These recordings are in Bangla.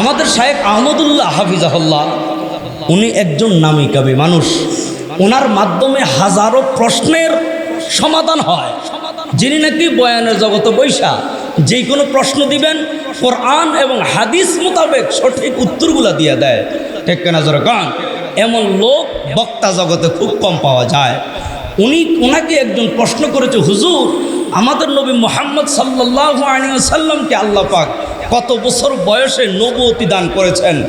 আমাদের সাহেব আহমদুল্লাহ হাফিজাহুল্লাহ, উনি একজন নামি কামি মানুষ। ওনার মাধ্যমে হাজারো প্রশ্নের সমাধান হয়। যিনি নাকি বয়ানের জগতে বৈশা, যে কোনো প্রশ্ন দিবেন, কোরআন এবং হাদিস মোতাবেক সঠিক উত্তরগুলো দিয়ে দেয়। ঠিক কেনা গান এমন লোক বক্তা জগতে খুব কম পাওয়া যায়। উনি ওনাকে একজন প্রশ্ন করেছে, হুজুর, আমাদের নবী মোহাম্মদ সাল্লাহ আলী সাল্লামকে আল্লাহ পাক কত বছর বয়সে নবতী দান করেছেন?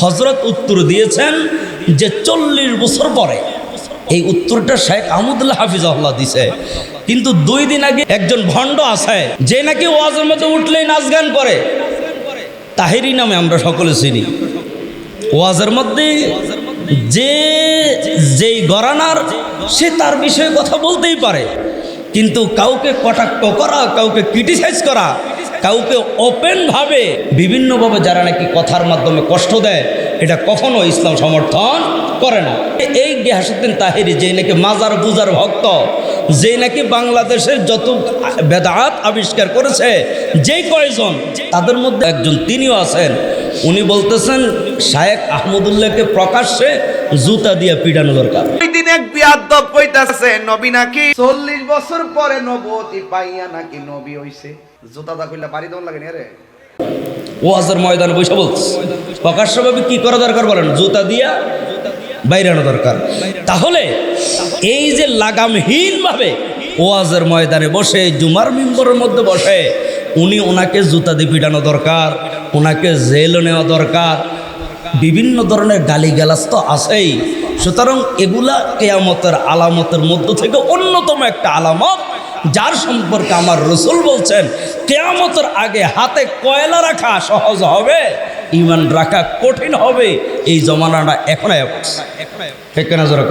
হজরত উত্তর দিয়েছেন যে চল্লিশ বছর পরে। এই উত্তরটা শেখ আহমদুল্লাহ হাফিজাহুল্লাহ দিছে। কিন্তু দুই দিন আগে একজন ভণ্ড আছে, যে নাকি ওয়াজের মধ্যে উঠলেই নাচ গান করে। তাহেরি নামে আমরা সকলে চিনি। ওয়াজের মধ্যে যে, যেই গরানার, সে তার বিষয়ে কথা বলতেই পারে। কিন্তু কাউকে কটাক্ষ করা, কাউকে ক্রিটিসাইজ করা কাউকে ওপেনভাবে বিভিন্নভাবে যারা নাকি কথার মাধ্যমে কষ্ট দেয়, এটা কখনো ইসলাম সমর্থন করে না। এই গিয়াসুদ্দিন তাহিরি যে নাকি মাজার বুজার ভক্ত, যে নাকি বাংলাদেশের যত বেদাত আবিষ্কার করেছে যেই কয়জন, তাদের মধ্যে একজন তিনিও আছেন। উনি বলতেছেন শায়েক আহমদুল্লাহকে প্রকাশ্যে জুতা দিয়ে পিটানো দরকার। নবী নাকি চল্লিশ বছর পরে নবতী পাইয়া নাকি নবী হইছে? জুতা দা কইলা বাড়ি দন লাগে রে ওয়াজের ময়দানে বসে বলছে প্রকাশ্যভাবে কি করা দরকার বলেন? জুতা দিয়া বাইরানো দরকার। তাহলে এই যে লাগামহীনভাবে ওয়াজের ময়দানে বসে, জুমার মিম্বরের মধ্যে বসে, উনি ওনাকে জুতা দিয়ে পিটানো দরকার, ওনাকে জেলও নেওয়া দরকার, বিভিন্ন ধরনের গালিগালাজ তো আছেই। সুতরাং এগুলা কেয়ামতের আলামতের মধ্য থেকে অন্যতম একটা আলামত যার সম্পর্কে আমার রসুল বলছেন, কেয়ামতের আগে হাতে কয়লা রাখা সহজ হবে, ইমান রাখা কঠিন হবে, এই জমানাটা এখন ঠিক না জোর